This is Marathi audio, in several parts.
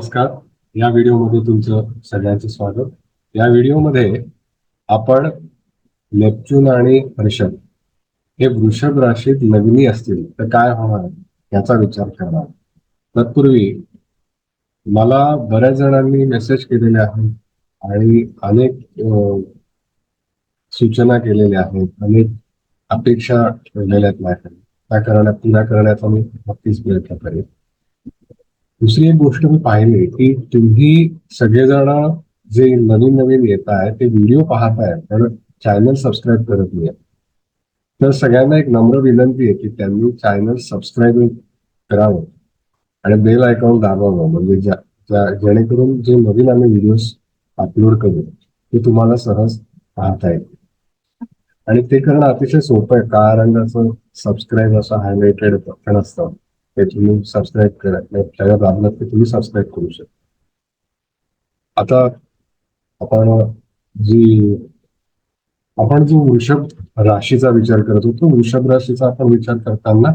नमस्कार. या व्हिडिओमध्ये तुमचं सगळ्यांचं स्वागत. या व्हिडिओमध्ये आपण नेपच्यून आणि वृषभ हे वृषभ राशीत लग्नी असतील तर काय होणार याचा विचार करणार. तत्पूर्वी मला बऱ्याच जणांनी मेसेज केलेले आहेत आणि अनेक सूचना केलेल्या आहेत. अनेक अपेक्षा ठेवलेल्या आहेत माझ्याकडे. त्या करण्यात पुन्हा करण्याचा मी नक्कीच प्रयत्न करेन. दुसरी एक गोष्ट मी पाहिली की तुम्ही सगळेजण जे नवीन नवीन येत आहे ते व्हिडिओ पाहताय पण चॅनल सबस्क्राईब करत नाही तर सगळ्यांना एक नम्र विनंती आहे की त्यांनी चॅनल सबस्क्राईब करावं आणि बेल आयकॉन दाबावं. म्हणजे ज्या जेणेकरून जे नवीन आम्ही व्हिडिओज अपलोड करू ते तुम्हाला सहज पाहता येईल. आणि ते करणं अतिशय सोपं आहे. कारण रंगाचं सबस्क्राईब असं हायलाइटेड बटन असतं. ते तुम्ही सबस्क्राईब करा. नाही, त्याला दाबलं तुम्ही सबस्क्राईब करू शकता. आता आपण जी आपण जो वृषभ राशीचा विचार करत होतो वृषभ राशीचा आपण विचार करताना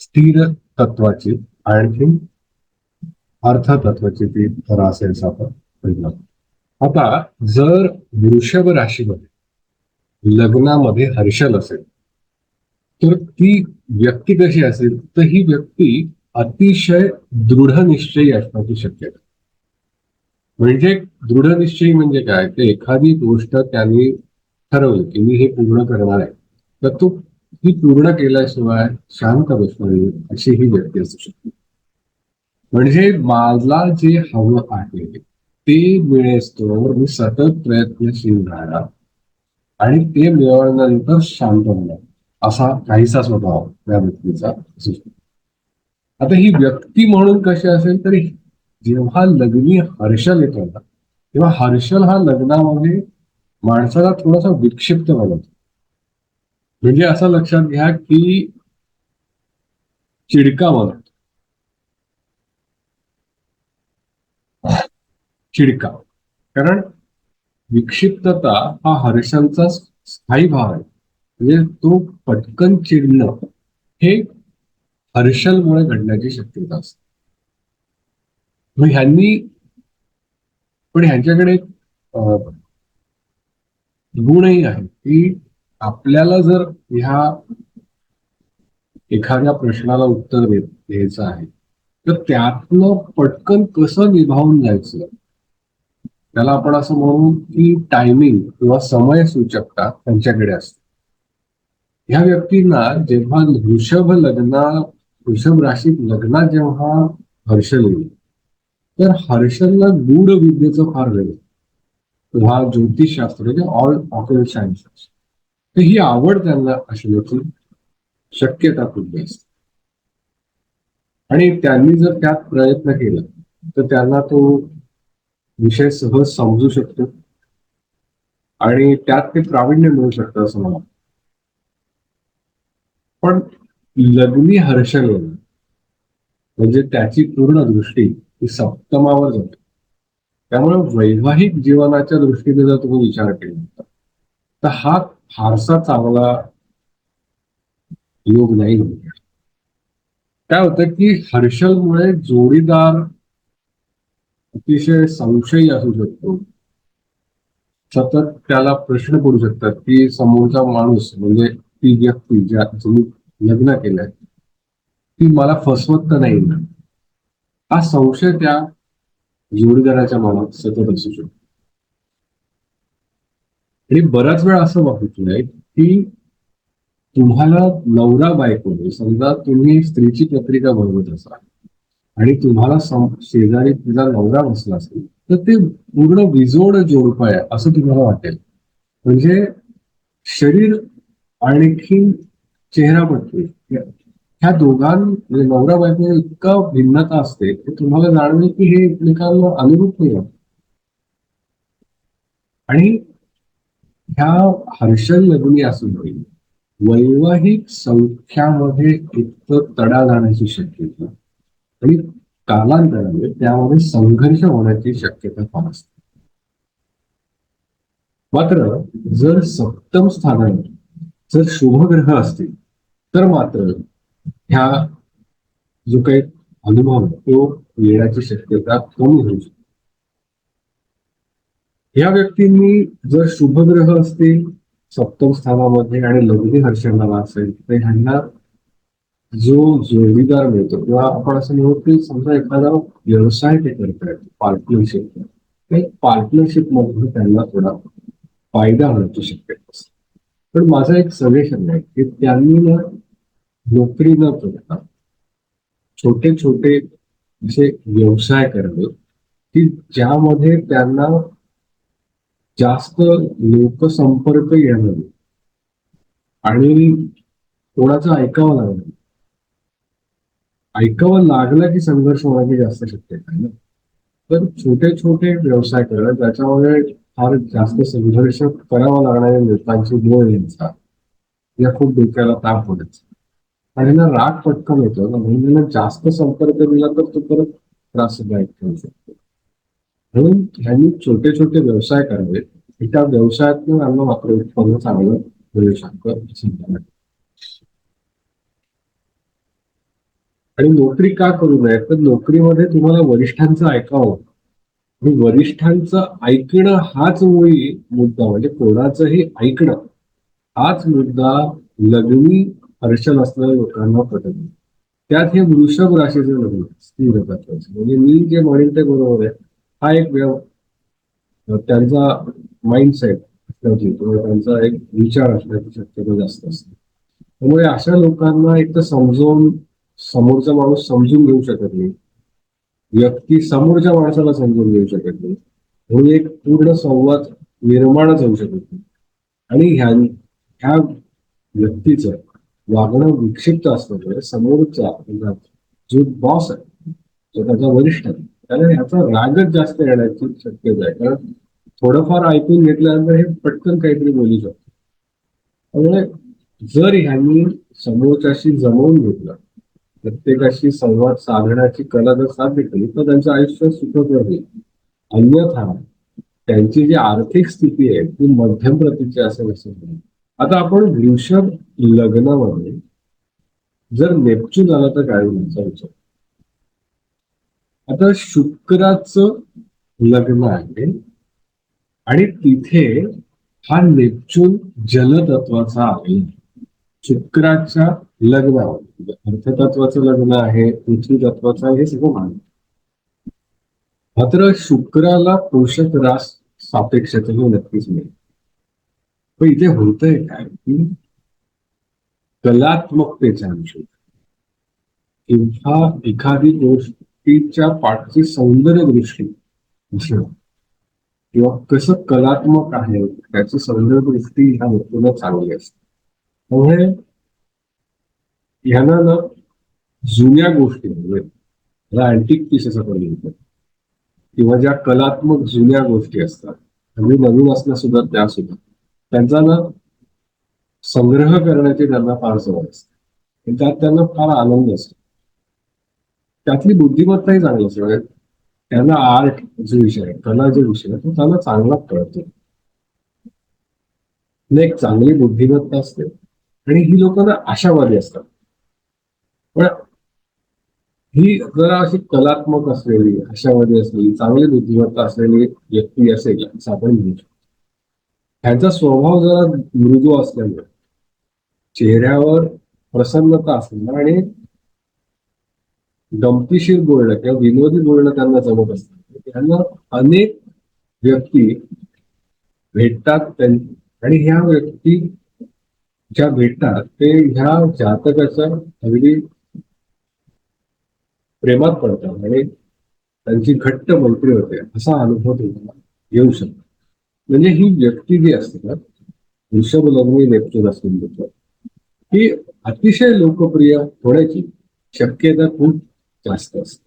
स्थिर तत्वाची आणखी अर्थ तत्वाची ती रास आपण म्हणलं आता जर वृषभ राशीमध्ये लग्नामध्ये हर्षल असेल तर ती व्यक्ती कशी असेल तर ही व्यक्ती अतिशय दृढ निश्चयी असण्याची शक्यता. म्हणजे दृढ निश्चयी म्हणजे काय? ते एखादी गोष्ट त्यांनी ठरवली की मी हे पूर्ण करणार आहे. तर तो ही पूर्ण केल्याशिवाय शांत बसणार नाही, अशी ही व्यक्ती असू शकते. म्हणजे मला जे हवं आहे ते मिळेस्तोवर मी सतत प्रयत्नशील राहणार. आणि ते मिळवल्यानंतर शांत होणार. असा काहीसा स्वभाव त्या व्यक्तीचा असू शकतो. आता ही व्यक्ती म्हणून कशी असेल तरी जेव्हा लग्नी हर्षल येतो ना तेव्हा हर्षल हा लग्नामध्ये माणसाला थोडासा विक्षिप्त बनवतो. म्हणजे असं लक्षात घ्या की चिडका बनवतो. चिडका. कारण विक्षिप्तता हा हर्षलचा स्थायी भाव आहे. म्हणजे तो पटकन चिडणं हे हर्षलमुळे घडण्याची शक्यता असते. मग ह्यांनी पण ह्यांच्याकडे एक, गुणही आहे की आपल्याला जर ह्या एखाद्या प्रश्नाला उत्तर द्यायचं आहे तर त्यातनं पटकन कसं निभावून जायचं? त्याला आपण असं म्हणू की टायमिंग किंवा समय सूचकता त्यांच्याकडे असते. ह्या व्यक्तींना जेव्हा वृषभ लग्ना वृषभ राशीत लग्नात जेव्हा हर्षल येईल तर हर्षलला गूढ विद्येचं फार वेळ किंवा ज्योतिषशास्त्र म्हणजे ऑल ऑकल सायन्स तर ही आवड त्यांना असण्याची शक्यता खूप जास्त. आणि त्यांनी जर त्यात प्रयत्न केला तर त्यांना तो विषय सहज समजू शकतो. आणि त्यात ते प्रावीण्य मिळू शकतं असं मला पण लग्नी हर्षल म्हणजे त्याची पूर्ण दृष्टी ही सप्तमावर जाते. त्यामुळे वैवाहिक जीवनाच्या दृष्टीने जर तुम्ही विचार केला तर हा फारसा चांगला योग नाही म्हणूया काय होतं की हर्षलमुळे जोडीदार अतिशय संशयी असू शकतो. सतत त्याला प्रश्न पडू शकतात की समोरचा माणूस म्हणजे ती व्यक्ती ज्या तुम्ही लग्न केलंय ती मला फसवत तर नाही ना. हा संशय त्या जोडीदाराच्या मनात सतत असू शकतो. आणि बराच वेळा असं बघितलंय की तुम्हाला नवरा बायको समजा तुम्ही स्त्रीची पत्रिका बनवत असाल आणि तुम्हाला शेजारी तिचा नवरा बसला असेल तर ते पूर्ण विजोड जोडपाय असं तुम्हाला वाटेल. म्हणजे शरीर आणखी चेहरापट्टी ह्या दोघां म्हणजे नवरा बायको इतका भिन्नता असते की तुम्हाला जाणवेल की हे एकमेकांना अनुरूप नाही आणि ह्या हर्षल लग्नी असून होईल वैवाहिक संख्यामध्ये इतकं तडा जाण्याची शक्यता आणि कालांतराने त्यामध्ये संघर्ष होण्याची शक्यता फार असते. मात्र जर सप्तम स्थानावर जर शुभ ग्रह असतील तर मात्र ह्या जो काही अनुभव आहे, तो येण्याची शक्यता कमी होऊ शकते. या व्यक्तींनी जर शुभग्रह असतील सप्तम स्थानामध्ये आणि लग्नी हर्षणाला असेल तर ह्यांना जो जोडीदार मिळतो किंवा आपण असं म्हणू की समजा एखादा व्यवसाय ते करतायत पार्टनरशिप ते पार्टनरशिप मधून त्यांना थोडा फायदा होण्याची शक्यता असते. पण माझं एक सजेशन आहे की त्यांनी ना नोकरी न करता छोटे छोटे असे व्यवसाय करावे की ज्यामध्ये त्यांना जास्त लोकसंपर्क येणार आणि कोणाचं ऐकावं लागणार ऐकावं लागलं की संघर्ष होण्याची जास्त शक्यता आहे ना. तर छोटे छोटे व्यवसाय करणं ज्याच्यामध्ये फार जास्त संघर्ष करावा लागणाऱ्या नेतांची निवड यांचा. या खूप डोक्याला ताप होण्याचा आणि ना राग पटकन येतो. ना म्हणून जास्त संपर्क दिला तर तो परत त्रासदायक ठरू शकतो. म्हणून ह्यांनी छोटे छोटे व्यवसाय करावेत. त्या व्यवसायातून त्यांना मात्र उत्पन्न चांगलं मिळू शकतं आणि नोकरी का करू नये तर नोकरीमध्ये तुम्हाला वरिष्ठांचं ऐकावं. वरिष्ठांचं ऐकणं हाच मुळी मुद्दा म्हणजे कोणाचंही ऐकणं हाच मुद्दा लग्नी हर्षल असणाऱ्या लोकांना पटत नाही. त्यात हे वृषभ राशीचे लग्न स्थिर तत्वाचे म्हणजे मी जे म्हणेन ते बरोबर आहे. हा एक व्यव त्यांचा माइंडसेट असण्याची किंवा त्यांचा एक विचार असण्याची शक्यता जास्त असते. त्यामुळे अशा लोकांना एक तर समजवून समोरचा माणूस समजून घेऊ शकत नाही. व्यक्ती समोरच्या माणसाला समजून घेऊ शकत नाही. म्हणून एक पूर्ण संवाद निर्माणच होऊ शकत नाही. आणि ह्या ह्या व्यक्तीचं वागणं विक्षिप्त असल्यामुळे समोरचा जो बॉस आहे जो त्याचा वरिष्ठ आहे त्याला ह्याचा रागच जास्त येण्याची शक्यता आहे. कारण थोडंफार ऐकून घेतल्यानंतर हे पटकन काहीतरी बोलू शकतो. त्यामुळे जर ह्यांनी समोरच्याशी जमवून घेतलं प्रत्येकाशी संवाद साधण्याची कला जर साध्य केली तर त्यांचं आयुष्य सुखकर होईल. अन्यथा त्यांची जी आर्थिक स्थिती आहे ती मध्यम प्रतीची असेल असं आता आपण वृषभ लग्नामध्ये जर नेपच्यून आला तर काय होईल विचार. आता शुक्राचं लग्न आहे आणि तिथे हा नेपच्यून जलतत्वाचा आहे. शुक्राच्या लग्नावर. अर्थतत्वाचं लग्न आहे पृथ्वी तत्वाचं आहे हे सगळं मान मात्र शुक्राला पोषक रास सापेक्षता हे नक्कीच मिळेल पण इथे होतंय काय? की कलात्मकतेचा अंश किंवा एखादी गोष्टीच्या पाठची सौंदर्य दृष्टी किंवा कसं कलात्मक आहे त्याची सौंदर्य दृष्टी ह्या वस्तूला चांगली असते. त्यामुळे ह्यांना ना जुन्या गोष्टी म्हणजे अँटिक पीसेस आपण म्हणतो किंवा ज्या कलात्मक जुन्या गोष्टी असतात. म्हणजे नवीन असल्या सुद्धा त्या सुद्धा त्यांचा ना संग्रह करण्याची त्यांना फार सवय असते. त्यात त्यांना फार आनंद असतो. त्यातली बुद्धिमत्ताही चांगली असते. म्हणजे त्यांना आर्ट जो विषय आहे कला जो विषय आहे तो त्यांना चांगला कळतो. एक चांगली बुद्धिमत्ता असते. आणि ही लोक आशावादी असतात. पण ही जरा अशी कलात्मक असलेली आशावादी असलेली चांगली बुद्धिमत्ता असलेली व्यक्ती असेल असं आपण म्हणू शकतो. ह्यांचा स्वभाव जरा मृदू असल्यामुळे चेहऱ्यावर प्रसन्नता असणं आणि गमतीशीर बोलणं किंवा विनोदी बोलणं त्यांना जमत असतं. त्यांना अनेक व्यक्ती भेटतात त्यांनी आणि ह्या व्यक्ती ज्या भेटतात ते ह्या जातकाच्या अगदी प्रेमात पडतात आणि त्यांची घट्ट मैत्री होते असा अनुभव तुम्हाला येऊ शकतो. म्हणजे ही व्यक्ती जी असते ना वृषभ लग्नी नेपच्यून असलेली लोक ही अतिशय लोकप्रिय होण्याची शक्यता खूप जास्त असते.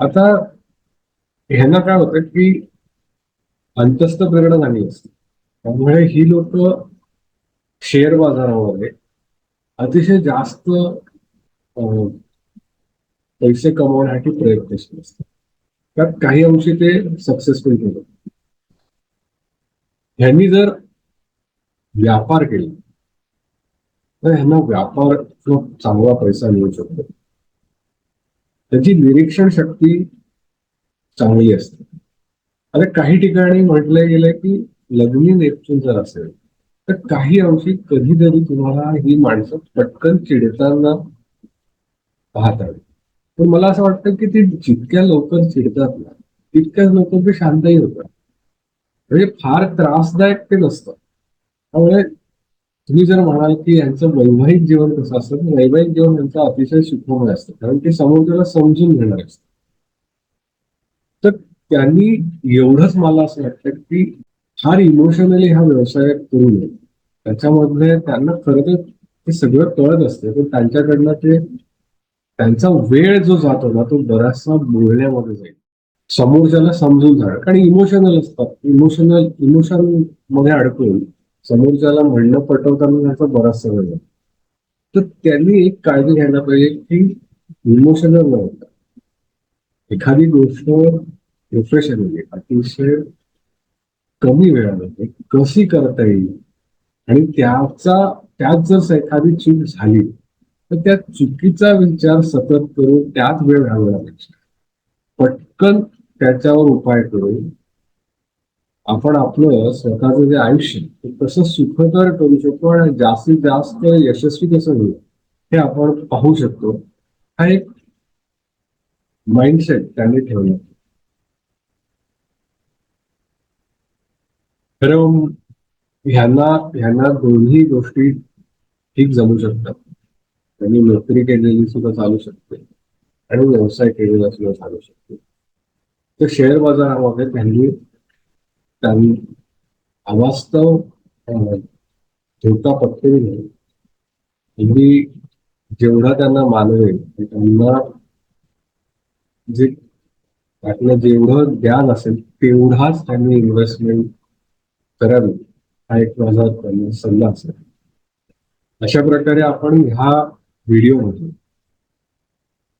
आता ह्यांना काय होतं की अंतस्थ प्रेरणा झाली असते. त्यामुळे ही लोक शेअर बाजारामध्ये अतिशय जास्त पैसे कमवण्यासाठी प्रयत्नशील असतात. त्यात काही अंशी ते सक्सेसफुल केले. ह्यांनी जर व्यापार केला तर ह्यांना व्यापार खूप चांगला पैसा मिळू शकतो. त्याची निरीक्षण शक्ती चांगली असते. आता काही ठिकाणी म्हटलं गेलं की लग्नी नेपच्यून जर असेल तर काही अंशी कधीतरी तुम्हाला ही माणसं पटकन चिडताना पाहतावी पण मला असं वाटतं की ती जितक्या लवकर चिडतात ना तितक्याच लवकर ते शांतही होतात. म्हणजे फार त्रासदायक ते नसतं. त्यामुळे तुम्ही जर म्हणाल की यांचं वैवाहिक जीवन कसं असतं तर वैवाहिक जीवन यांचं अतिशय सुखमय असतं. कारण ते समोरच्याला समजून घेणार असतं तर त्यांनी एवढंच मला असं वाटतं की फार इमोशनली हा व्यवसाय करू नये. त्याच्यामधले त्यांना खरं तर ते सगळं कळत असते. पण त्यांच्याकडनं ते त्यांचा वेळ जो जातो ना तो बराचसा बोलण्यामध्ये जाईल. समोरच्याला समजून जाणं. कारण इमोशनल असतात. इमोशनल इमोशनमध्ये अडकून समोरच्याला म्हणणं पटवताना त्याचा बराचसा वेळ जातो. तर त्यांनी एक काळजी घ्यायला पाहिजे की इमोशनल न होता एखादी गोष्ट प्रोफेशनली अतिशय कमी वेळामध्ये कशी करता येईल आणि त्याचा त्यात जर एखादी चूक झाली तर त्या चुकीचा विचार सतत करून त्यात वेळ घालवण्यापेक्षा पटकन त्याच्यावर उपाय करून आपण आपलं स्वतःचं जे आयुष्य ते कसं सुखकर करू शकतो आणि जास्तीत जास्त यशस्वी कसं होईल हे आपण पाहू शकतो. हा एक माइंडसेट त्यांनी ठेवला. खरं ह्यांना ह्यांना दोन्ही गोष्टी ठीक जमू शकतात. त्यांनी नोकरी केलेली सुद्धा चालू शकते आणि व्यवसाय केलेला सुद्धा चालू शकते. तर शेअर बाजारामध्ये त्यांनी त्यांनी अवास्तव अं, धोका अगदी जेवढा त्यांना मानवेल त्यांना जे त्यातलं जेवढं ज्ञान असेल तेवढाच त्यांनी इन्व्हेस्टमेंट करावी. हा एक माझा त्यांना सल्ला असेल. अशा प्रकारे आपण ह्या व्हिडिओमध्ये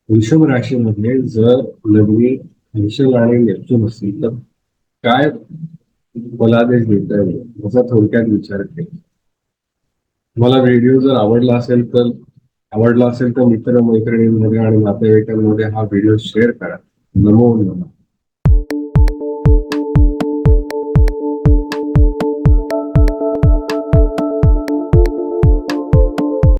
वृषभ राशीमध्ये जर लग्नी हंशल आणि नेपच्यून असतील तर काय बलादेश देता येईल याचा थोडक्यात विचार केला. मला व्हिडिओ जर आवडला असेल तर आवडला असेल तर मित्र मैत्रिणींमध्ये आणि नातेवाईकांमध्ये हा व्हिडिओ शेअर करा. नमो नमः.